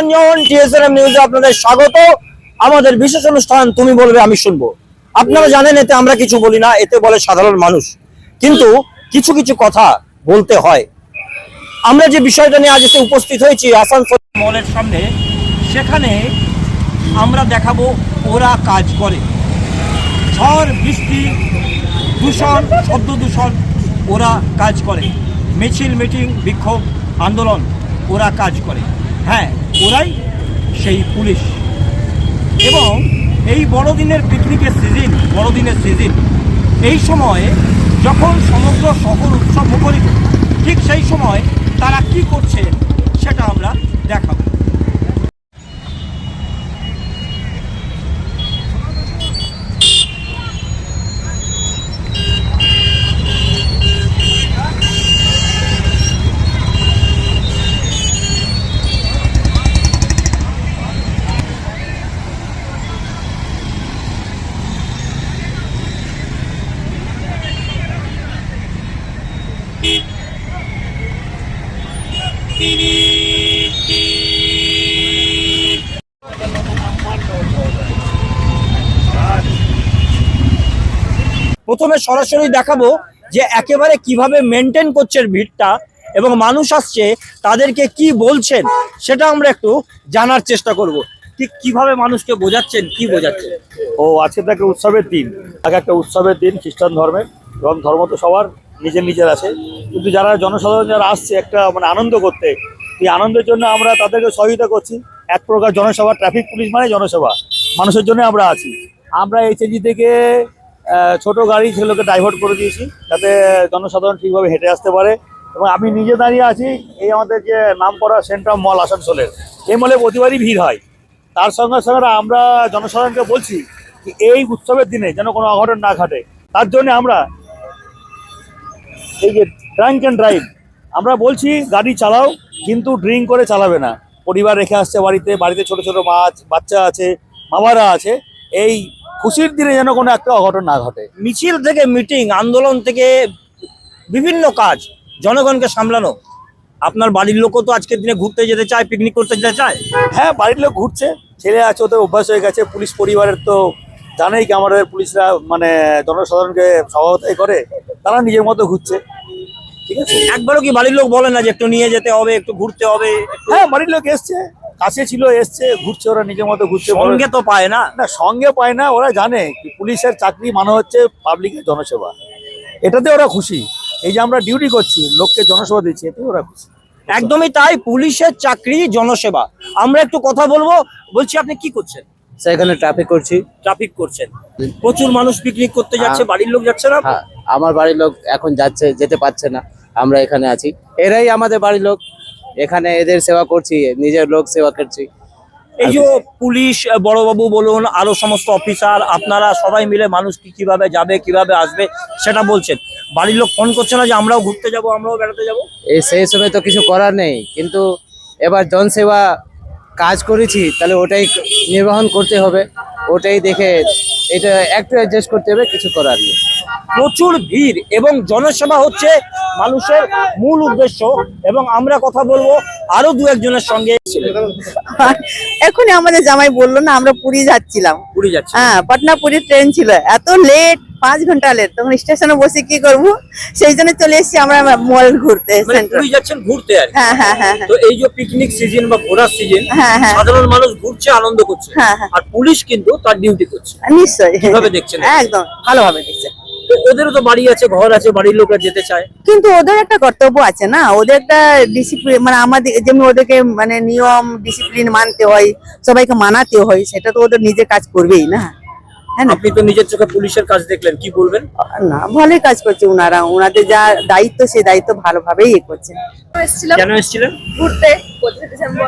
Nilanjan TSNM নিউজে আপনাদের স্বাগত। আমাদের বিশেষ অনুষ্ঠান তুমি বলবে, আমি শুনব। আপনারা জানেন, এতে আমরা কিছু বলি না, এতে বলে সাধারণ মানুষ। কিন্তু কিছু কিছু কথা বলতে হয়। আমরা যে বিষয়টা নিয়ে আজ এসে উপস্থিত হয়েছি, আসানসোল মলের সামনে, সেখানে আমরা দেখাবো ওরা কাজ করে। ঝড়, বৃষ্টি, দূষণ, শব্দ দূষণ, ওরা কাজ করে। মিছিল, মিটিং, বিক্ষোভ, আন্দোলন, ওরা কাজ করে। হ্যাঁ ওরাই সেই পুলিশ। এবং এই বড়দিনের পিকনিকের সিজিন বড়দিনের সিজিন এই সময়ে যখন সমগ্র শহর উৎসব মুখরিত, ঠিক সেই সময় তারা কি করছে সেটা আমরা দেখাবো। প্রথমে সরাসরি দেখাবো যে একেবারে কীভাবে মেনটেন করছে ভিড়টা এবং মানুষ আসছে তাদেরকে কি বলছেন সেটা আমরা একটু জানার চেষ্টা করব। ঠিক কীভাবে মানুষকে বোঝাচ্ছেন কি বোঝাচ্ছেন? ও আজকে তো একটা উৎসবের দিন। আগে একটা উৎসবের দিন খ্রিস্টান ধর্মের এবং ধর্ম তো সবার। নিজের নিজের আছে। কিন্তু যারা জনসাধারণ যারা আসছে একটা মানে আনন্দ করতে, এই আনন্দের জন্য আমরা তাদেরকে সহযোগিতা করছি। এক প্রকার জনসভা ট্রাফিক পুলিশ মানে জনসভা। মানুষের জন্য আমরা আছি। আমরা এইচএনজি থেকে ছোট গাড়ি সেগুলোকে ডাইভার্ট করে দিয়েছি যাতে জনসাধারণ ঠিকভাবে হেঁটে আসতে পারে এবং আমি নিজে দাঁড়িয়ে আছি এই আমাদের যে নাম করা সেন্ট্রাম মল আসানসোলের। এই মলে প্রতিবারই ভিড় হয়। তার সঙ্গে সঙ্গে আমরা জনসাধারণকে বলছি এই উৎসবের দিনে যেন কোনো অঘটন না ঘটে। তার জন্য আমরা এই যে ড্রাঙ্ক অ্যান্ড ড্রাইভ আমরা বলছি গাড়ি চালাও, কিন্তু ড্রিঙ্ক করে চালাবে না। পরিবার রেখে আসছে বাড়িতে বাড়িতে ছোট ছোট মাছ, বাচ্চা আছে, মামারা আছে, এই খুশির দিনে যেন কোনো একটা অঘটন না ঘটে। মিছিল থেকে মিটিং, আন্দোলন থেকে বিভিন্ন কাজ, জনগণকে সামলানো। আপনার বাড়ির লোকও তো আজকের দিনে ঘুরতে যেতে চায় পিকনিক করতে যেতে চায়। হ্যাঁ বাড়ির লোক ঘুরছে, ছেলে আছে, ওদের অভ্যাস হয়ে গেছে, পুলিশ পরিবারের তো জানেই কি আমাদের পুলিশরা মানে জনসাধারণকে সহায়তাই করে। তারা নিজের মতো ঘুরছে। ঠিক আছে? একবারও কি বাড়ির লোক বলে না যে একটু নিয়ে যেতে হবে একটু ঘুরতে হবে? হ্যাঁ বাড়ির লোক এসছে কাছে ছিল এসছে ঘুরছে ওরা নিজের মতো ঘুরছে। সঙ্গে তো পায় না। না সঙ্গে পায় না ওরা জানে কি পুলিশের চাকরি মানে হচ্ছে পাবলিকের জনসেবা। এটাতে ওরা খুশি। এই যে আমরা ডিউটি করছি লোককে জনসেবা দিচ্ছি এতে ওরা খুশি। একদমই তাই পুলিশের চাকরি জনসেবা। আমরা একটু কথা বলব বলছি আপনি কি করছেন? স্যার এখানে ট্রাফিক করছি। ট্রাফিক করছেন। প্রচুর মানুষ পিকনিক করতে যাচ্ছে হ্যাঁ। বাড়ির লোক যাচ্ছে না? হ্যাঁ। আমার বাড়ির লোক এখন যাচ্ছে যেতে পারছে না আমরা এখানে আছি। এরাই আমাদের বাড়ির লোক। এখানে এদের সেবা করছি নিজের লোক সেবা করছি। এই যে পুলিশ বড়বাবু বলুন আরও সমস্ত অফিসার আপনারা সবাই মিলে মানুষ কি কীভাবে যাবে কীভাবে আসবে সেটা বলছেন। বাড়ির লোক ফোন করছে না যে আমরাও ঘুরতে যাব আমরাও বেড়াতে যাব? এই সেই সময় তো কিছু করার নেই কিন্তু এবার জনসেবা কাজ করেছি তাহলে ওটাই নির্বাহন করতে হবে। ওটাই দেখে এটা একটু অ্যাডজাস্ট করতে হবে কিছু করার নেই। প্রচুর ভিড় এবং জনসেবা হচ্ছে মানুষের মূল উদ্দেশ্য এবং আমরা কথা বলব আরও দু একজনের সঙ্গে। এখনই আমাদের জামাই বলল না আমরা পুরী যাচ্ছিলাম। পুরী যাচ্ছি হ্যাঁ পাটনা পুরীর ট্রেন ছিল এত লেট পাঁচ ঘণ্টা লেট তখন স্টেশনে বসে কি করব? সেই জন্য চলে এসেছি আমরা মল ঘুরতে মানে পুরী যাচ্ছেন ঘুরতে আর হ্যাঁ হ্যাঁ হ্যাঁ হ্যাঁ। তো এই যে পিকনিক সিজন বা ঘোরার সিজন হ্যাঁ, হ্যাঁ। সাধারণ মানুষ ঘুরছে আনন্দ করছে। আর পুলিশ কিন্তু তার ডিউটি করছে। নিশ্চয়ই। কীভাবে দেখছেন? একদম ভালোভাবে দেখছে। ওদেরও তো বাড়ি আছে ঘর আছে বাড়ির লোকরা যেতে চায়। কিন্তু ওদের একটা কর্তব্য আছে না? ওদের একটা ডিসিপ্লিন মানে আমাদের যেমন ওদেরকে মানে নিয়ম ডিসিপ্লিন মানতে হয় সবাইকে মানাতে হয় সেটা তো ওদের নিজে কাজ করবেই না। আপনি তো নিজের চোখে পুলিশের কাজ দেখলেন কি বলবেন? না ভালোই কাজ করছে ওনারা ওনাদের যা দায়িত্ব সেই দায়িত্ব ভালোভাবেই ইয়ে করছে। কেন এসেছিলেন? ঘুরতে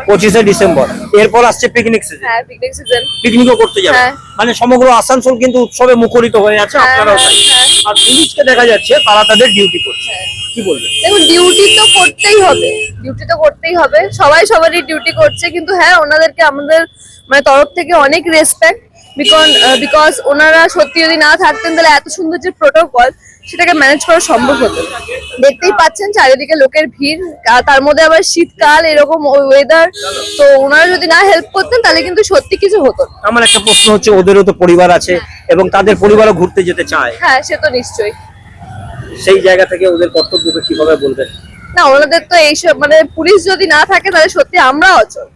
পঁচিশে ডিসেম্বর। এরপর আসছে পিকনিক সিজন হ্যাঁ পিকনিক সিজন পিকনিকও করতে যাবে। হ্যাঁ। মানে সমগ্র আসানসোল কিন্তু উৎসবে মুখরিত হয়ে আছে হ্যাঁ, হ্যাঁ, হ্যাঁ। আর পুলিশকে দেখা যাচ্ছে তারা তাদের ডিউটি করছে। কি বলবেন? দেখুন ডিউটি তো করতেই হবে। ডিউটি তো করতেই হবে। সবাই সবারই ডিউটি করছে কিন্তু হ্যাঁ ওনাদেরকে আমাদের মানে তরফ থেকে অনেক রেসপেক্ট বিকজ বিকজ ওনারা সত্যি যদি না থাকতেন তাহলে এত সুন্দর যে প্রোটোকল সেটাকে ম্যানেজ করা সম্ভব হতো না। দেখতেই পাচ্ছেন চারিদিকে লোকের ভিড় আর তার মধ্যে আবার শীতকাল এরকম ওয়েদার তো ওনারা যদি না হেল্প করতেন তাহলে কিন্তু সত্যি কিছু হতো আমার একটা প্রশ্ন হচ্ছে ওদেরও তো পরিবার আছে এবং তাদের পরিবারও ঘুরতে যেতে চায়। হ্যাঁ সে তো নিশ্চয়ই। সেই জায়গা থেকে ওদের কর্তব্যকে কীভাবে বলবেন? না ওনাদের তো এইসব মানে পুলিশ যদি না থাকে তাহলে সত্যি আমরা অচল।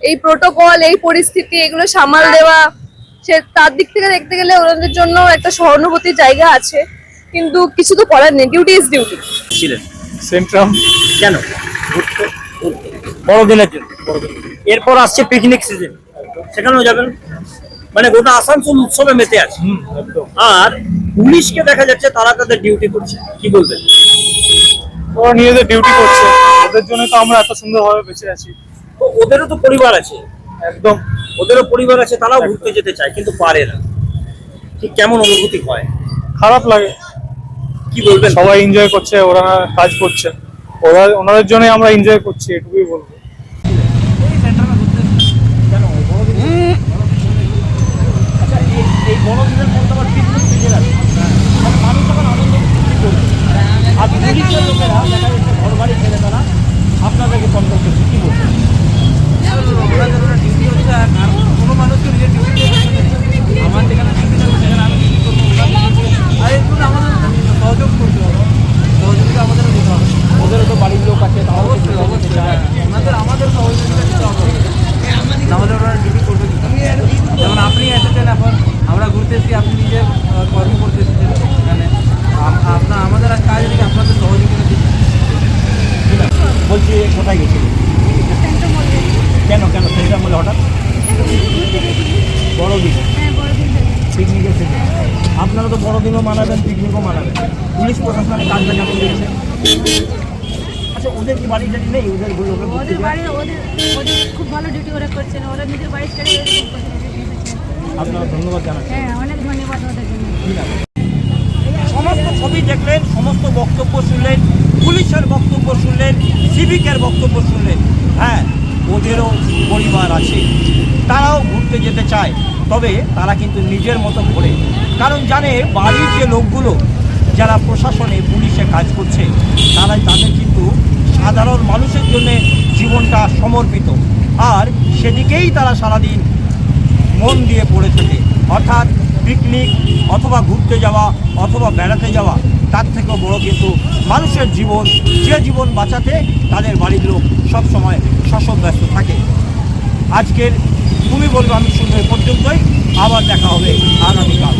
এই প্রোটোকল এই পরিস্থিতি এগুলো সামাল দেওয়া সে তার দিক থেকে দেখতে গেলে ওনাদের জন্য একটা সহানুভূতির জায়গা আছে কিন্তু কিছু তো করার নেই ডিউটি ইজ ডিউটি ছিলেন। সেন্ট্রাম কেন? ঘুরতে বড়দিনের জন্য। এরপর আসছে পিকনিক সিজন সেখানেও যাবেন? মানে গোটা আসানসোল উৎসবে মেতে আছে। একদম। আর পুলিশকে দেখা যাচ্ছে তারা তাদের ডিউটি করছে। কি বলবেন? ওরা নিজেদের ডিউটি করছে। ওদের জন্য তো আমরা এত সুন্দরভাবে বেঁচে আছি। তো ওদেরও তো পরিবার আছে। একদম। ওদেরও পরিবার আছে তারাও ঘুরতে যেতে চায় কিন্তু পারে না। ঠিক কেমন অনুভূতি হয়? খারাপ লাগে। কি বলবেন? সবাই এনজয় করছে ওরা কাজ করছে। ওরা ওনাদের জন্য আমরা এনজয় করছি এটুকুই বলব আচ্ছা, এই- এই বড়দিনের মধ্যে আবার পিকনিক সিজন আছে আর মানুষ এখন আনন্দ ফুর্তি করছে আর পুলিশের লোকেরা দেখা যাচ্ছে ঘর বাড়ি ছেড়ে তারা আপনাদেরকে কন্ট্রোল করছে কি বলছেন ওদেরও তো বাড়ির লোক আছে তারাও তো ঘুরতে যেতে চায়। নাহলে ওরা ডিউটি করবে কি করে? যেমন আপনি এসেছেন এখন আমরা ঘুরতে এসেছি আপনি নিজে আহ, কর্ম করতে এসেছেন এখানে আম- আপনার আমাদের আর কাজ এদিকে আপনাদের সহযোগিতা দিচ্ছি বলছি কোথায় গেছিল কেন কেন সেটা বলে হঠাৎ বড়দিন পিকনিকের সিজন আপনারা তো বড়দিনও মানাবেন পিকনিকও মানাবেন। পুলিশ প্রশাসনের কাজটা কেমন দিয়েছে আচ্ছা ওদের কি বাড়ি টাড়ি নেই? ওদের বাড়ি ওদের ওদের খুব ভালো ডিউটি ওরা করছেন। ওরা নিজের বাড়ি ছেড়ে এরকম আপনারা ধন্যবাদ জানাচ্ছি। হ্যাঁ অনেক ধন্যবাদ ওদের জন্য। সমস্ত ছবি দেখলেন সমস্ত বক্তব্য শুনলেন পুলিশের বক্তব্য শুনলেন সিভিকের বক্তব্য শুনলেন। হ্যাঁ ওদেরও পরিবার আছে। তারাও ঘুরতে যেতে চায়। তবে তারা কিন্তু নিজের মতো করে। কারণ জানে বাড়ির যে লোকগুলো, যারা প্রশাসনে, পুলিশে কাজ করছে তারা তাদের কিন্তু সাধারণ মানুষের জন্য জীবনটা সমর্পিত। আর সেদিকেই তারা সারাদিন মন দিয়ে পড়ে থাকে। অর্থাৎ পিকনিক অথবা ঘুরতে যাওয়া অথবা বেড়াতে যাওয়া, তার থেকেও বড় কিন্তু মানুষের জীবন। যে জীবন বাঁচাতে তাদের বাড়ির লোক সবসময় শশব ব্যস্ত থাকে। আজকের তুমি বলব আমি শুনব পর্যন্তই। আবার দেখা হবে আগামীকাল।